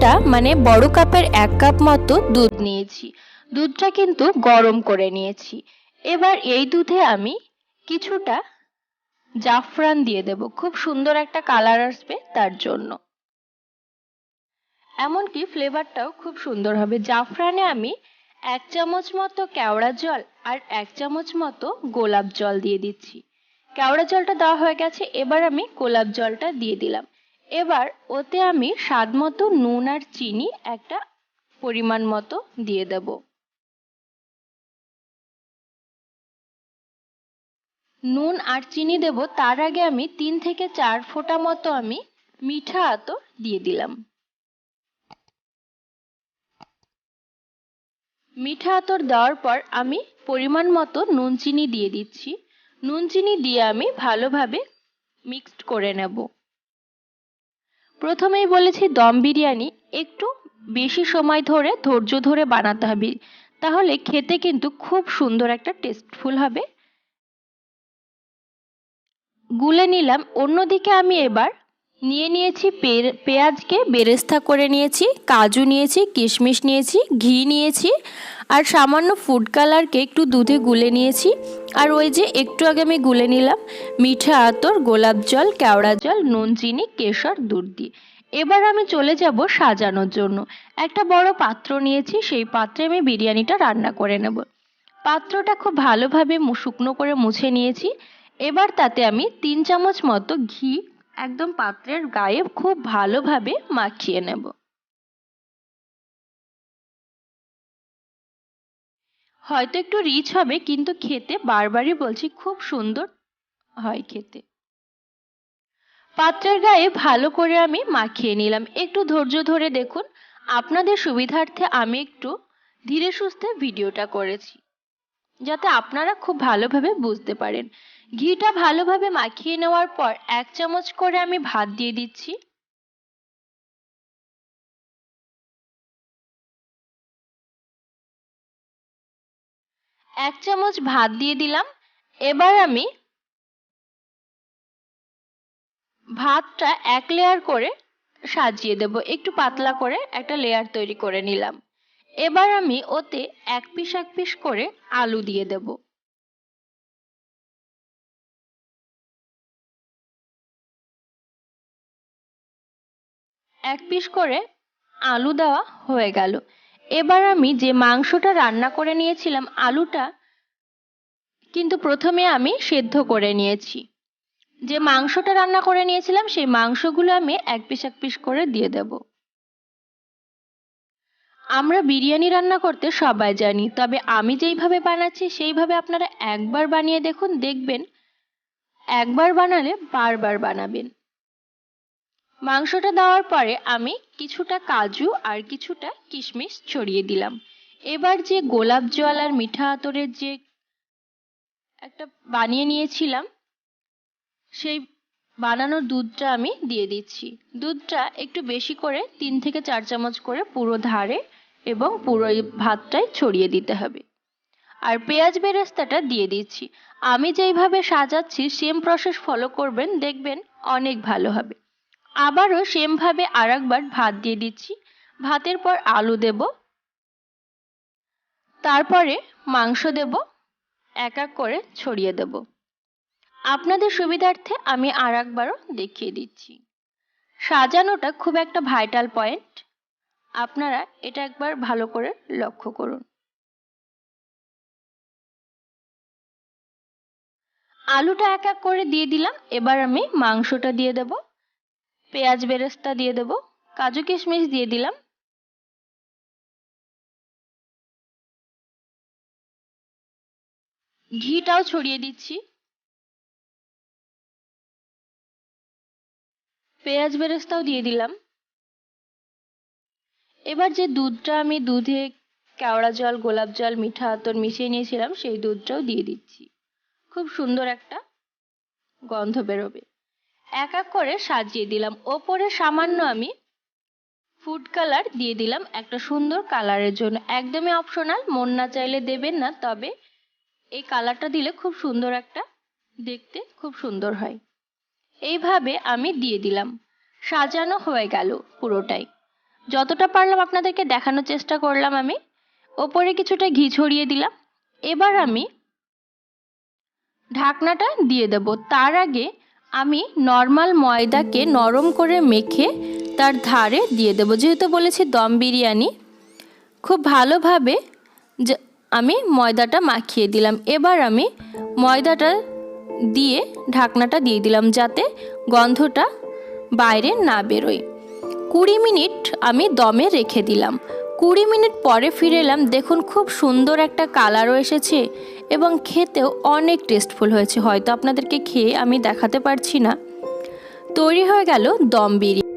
টা মানে বড় কাপের এক কাপ মতো দুধ নিয়েছি। দুধটা কিন্তু গরম করে নিয়েছি। এবার এই দুধে আমি কিছুটা জাফরান দিয়ে দেব। খুব সুন্দর একটা কালার আসবে তার জন্য। এমনকি ফ্লেভারটাও খুব সুন্দর হবে। জাফরানে আমি এক চামচ মতো কেওড়া জল আর এক চামচ মতো গোলাপ জল দিয়ে দিচ্ছি। কেওড়া জলটা দেওয়া হয়ে গেছে, এবার আমি গোলাপ জলটা দিয়ে দিলাম। এবার ওতে আমি স্বাদ মতো নুন আর চিনি একটা পরিমাণ মতো দিয়ে দেব। নুন আর চিনি দেব, তার আগে আমি তিন থেকে চার ফোঁটা মতো আমি মিঠা আতর দিয়ে দিলাম। মিঠা আতর দেওয়ার পর আমি পরিমাণ মতো নুন চিনি দিয়ে দিচ্ছি। নুন চিনি দিয়ে আমি ভালোভাবে মিক্সড করে নেব। প্রথমেই বলেছি দম বিরিয়ানি, একটু বেশি সময় ধরে, ধৈর্য ধরে বানাতে হবে। তাহলে খেতে কিন্তু খুব সুন্দর একটা টেস্টফুল হবে। গুলে নিলাম। অন্যদিকে আমি এবার নিয়ে নিয়েছি পেঁয়াজকে, বেরেস্তা করে নিয়েছি, কাজু নিয়েছি, কিশমিশ নিয়েছি, ঘি নিয়েছি, আর সামান্য ফুড কালারকে একটু দুধে গুলে নিয়েছি। আর ওই যে একটু আগে আমি গুলে নিলাম মিঠা আতর, গোলাপ জল, কেওড়া জল, নুন, চিনি, কেশর, দুধ দিয়ে এবার আমি চলে যাব সাজানোর জন্য। একটা বড় পাত্র নিয়েছি, সেই পাত্রে আমি বিরিয়ানিটা রান্না করে নেব। পাত্রটা খুব ভালোভাবে শুকনো করে মুছে নিয়েছি। এবার তাতে আমি তিন চামচ মতো ঘি একদম পাত্রের গায়ে খুব ভালোভাবে মাখিয়ে নেব। হয়তো একটু রিচ হবে, কিন্তু খেতে বারবারই বলছি খুব সুন্দর হয় খেতে। পাত্রের গায়ে ভালো করে আমি মাখিয়ে নিলাম। একটু ধৈর্য ধরে দেখুন, আপনাদের সুবিধার্থে আমি একটু ধীরে সুস্থে ভিডিওটা করেছি, যাতে আপনারা খুব ভালোভাবে বুঝতে পারেন। ঘিটা ভালোভাবে মাখিয়ে নেওয়ার পর এক চামচ করে আমি ভাত দিয়ে দিচ্ছি। এক চামচ ভাত দিয়ে দিলাম। এবার আমি ভাতটা এক লেয়ার করে সাজিয়ে দেব। একটু পাতলা করে একটা লেয়ার তৈরি করে নিলাম। এবার আমি ওতে এক পিস এক পিস করে আলু দিয়ে দেব। এক পিস করে আলু দেওয়া হয়ে গেল। এবার আমি যে মাংসটা রান্না করে নিয়েছিলাম আলুটা, কিন্তু প্রথমে আমি সেদ্ধ করে নিয়েছি। যে মাংসটা রান্না করে নিয়েছিলাম, সেই মাংসগুলো আমি এক পিস এক পিস করে দিয়ে দেব। আমরা বিরিয়ানি রান্না করতে সবাই জানি, তবে আমি যেইভাবে বানাচ্ছি, সেইভাবে আপনারা একবার বানিয়ে দেখুন, দেখবেন, একবার বানালে বারবার বানাবেন। মাংসটা দেওয়ার পরে আমি কিছুটা কাজু আর কিছুটা কিশমিশ ছড়িয়ে দিলাম। এবার যে গোলাপ জল আর মিঠা আতরের যে একটা বানিয়ে নিয়েছিলাম, সেই বানানোর দুধটা আমি দিয়ে দিচ্ছি। দুধটা একটু বেশি করে তিন থেকে চার চামচ করে পুরো ধারে এবং পুরো এই ভাতটায় ছড়িয়ে দিতে হবে। আর পেঁয়াজ বেরেস্তাটা দিয়ে দিচ্ছি। আমি যেইভাবে সাজাচ্ছি সেম প্রসেস ফলো করবেন, দেখবেন অনেক ভালো হবে। আবারও সেমভাবে আর একবার ভাত দিয়ে দিচ্ছি। ভাতের পর আলু দেব। তারপরে মাংস দেব। এক এক করে ছড়িয়ে দেব। আপনাদের সুবিধার্থে আমি আর একবারও দেখিয়ে দিচ্ছি। সাজানোটা খুব একটা ভাইটাল পয়েন্ট। আপনারা এটা একবার ভালো করে লক্ষ্য করুন। আলুটা এক এক করে দিয়ে দিলাম। এবার আমি মাংসটা দিয়ে দেব। পেঁয়াজ বেরেস্তা দিয়ে দেব, কাজু কিশমিশ দিয়ে দিলাম। ঘিটাও ছড়িয়ে দিচ্ছি। পেঁয়াজ বেরেস্তাও দিয়ে দিলাম। এবার যে দুধটা আমি দুধে কেওড়া জল, গোলাপ জল, মিঠা আতর মিশিয়ে নিয়েছিলাম, সেই দুধটাও দিয়ে দিচ্ছি। খুব সুন্দর একটা গন্ধ বেরোবে। এক এক করে সাজিয়ে দিলাম। ওপরে সামান্য আমি ফুড কালার দিয়ে দিলাম একটা সুন্দর কালারের জন্য। একদমই অপশনাল মন না চাইলে দেবেন না, তবে এই কালারটা দিলে খুব সুন্দর একটা দেখতে খুব সুন্দর হয়। এইভাবে আমি দিয়ে দিলাম। সাজানো হয়ে গেল পুরোটাই। যতটা পারলাম আপনাদেরকে দেখানোর চেষ্টা করলাম আমি। ওপরে কিছুটা ঘি ছড়িয়ে দিলাম। এবার আমি ঢাকনাটা দিয়ে দেব। তার আগে আমি নর্মাল ময়দাকে নরম করে মেখে তার ধারে দিয়ে দেবো। যেহেতু বলেছি দম বিরিয়ানি, খুব ভালোভাবে আমি ময়দাটা মাখিয়ে দিলাম। এবার আমি ময়দাটা দিয়ে ঢাকনাটা দিয়ে দিলাম যাতে গন্ধটা বাইরে না বেরোয়। কুড়ি মিনিট আমি দমে রেখে দিলাম। কুড়ি মিনিট পরে ফিরে এলাম, দেখুন খুব সুন্দর একটা কালারও এসেছে এবং খেতেও অনেক টেস্টফুল হয়েছে। হয়তো আপনাদেরকে খেয়ে আমি দেখাতে পারছি না। তৈরি হয়ে গেল দম বিরিয়ানি।